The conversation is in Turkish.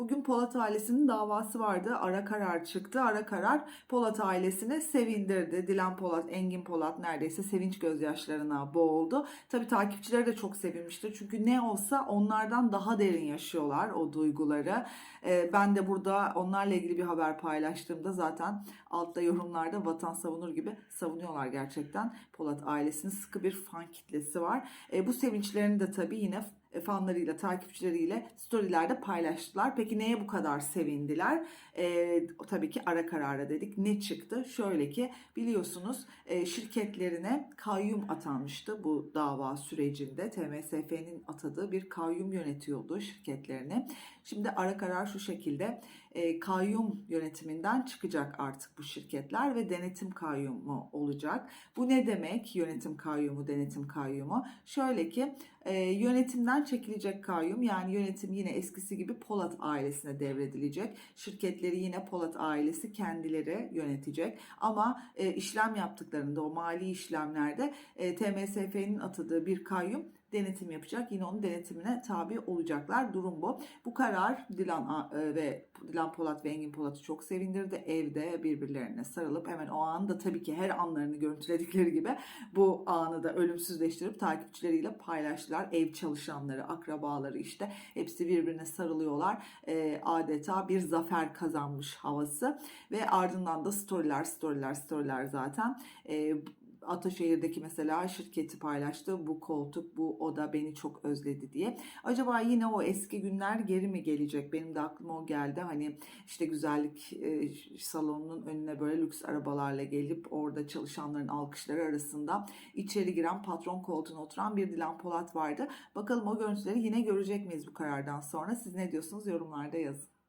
Bugün Polat ailesinin davası vardı. Ara karar çıktı. Ara karar Polat ailesini sevindirdi. Dilan Polat, Engin Polat neredeyse sevinç gözyaşlarına boğuldu. Tabii takipçileri de çok sevinmiştir. Çünkü ne olsa onlardan daha derin yaşıyorlar o duyguları. Ee, ben de burada onlarla ilgili bir haber paylaştığımda zaten altta yorumlarda vatan savunur gibi savunuyorlar gerçekten. Polat ailesinin sıkı bir fan kitlesi var. E, bu sevinçlerini de tabii yine fanlarıyla, takipçileriyle storylerde paylaştılar. Peki neye bu kadar sevindiler? E, tabii ki ara karara dedik. Ne çıktı? Şöyle ki biliyorsunuz e, şirketlerine kayyum atanmıştı bu dava sürecinde. TMSF'nin atadığı bir kayyum yönetiyordu şirketlerini. Şimdi ara karar şu şekilde e, kayyum yönetiminden çıkacak artık bu şirketler ve denetim kayyumu olacak. Bu ne demek yönetim kayyumu, denetim kayyumu? Şöyle ki e, yönetimden çekilecek kayyum yani yönetim yine eskisi gibi Polat ailesine devredilecek. Şirketleri yine Polat ailesi kendileri yönetecek. Ama e, işlem yaptıklarında o mali işlemlerde e, TMSF'nin atadığı bir kayyum denetim yapacak. Yine onun denetimine tabi olacaklar. Durum bu. Bu karar Dilan e, ve Dilan Polat ve Engin Polat'ı çok sevindirdi. Evde birbirlerine sarılıp hemen o anda tabii ki her anlarını görüntüledikleri gibi bu anı da ölümsüzleştirip takipçileriyle paylaştılar. Ev çalışanları, akrabaları işte hepsi birbirine sarılıyorlar. E, adeta bir zafer kazanmış havası ve ardından da storyler, storyler, storyler zaten. E, Ataşehir'deki mesela şirketi paylaştı. Bu koltuk, bu oda beni çok özledi diye. Acaba yine o eski günler geri mi gelecek? Benim de aklıma o geldi. Hani işte güzellik e, salonunun önüne böyle lüks arabalarla gelip orada çalışanların alkışları arasında içeri giren patron koltuğuna oturan bir Dilan Polat vardı. Bakalım o görüntüleri yine görecek miyiz bu karardan sonra? Siz ne diyorsunuz? Yorumlarda yazın.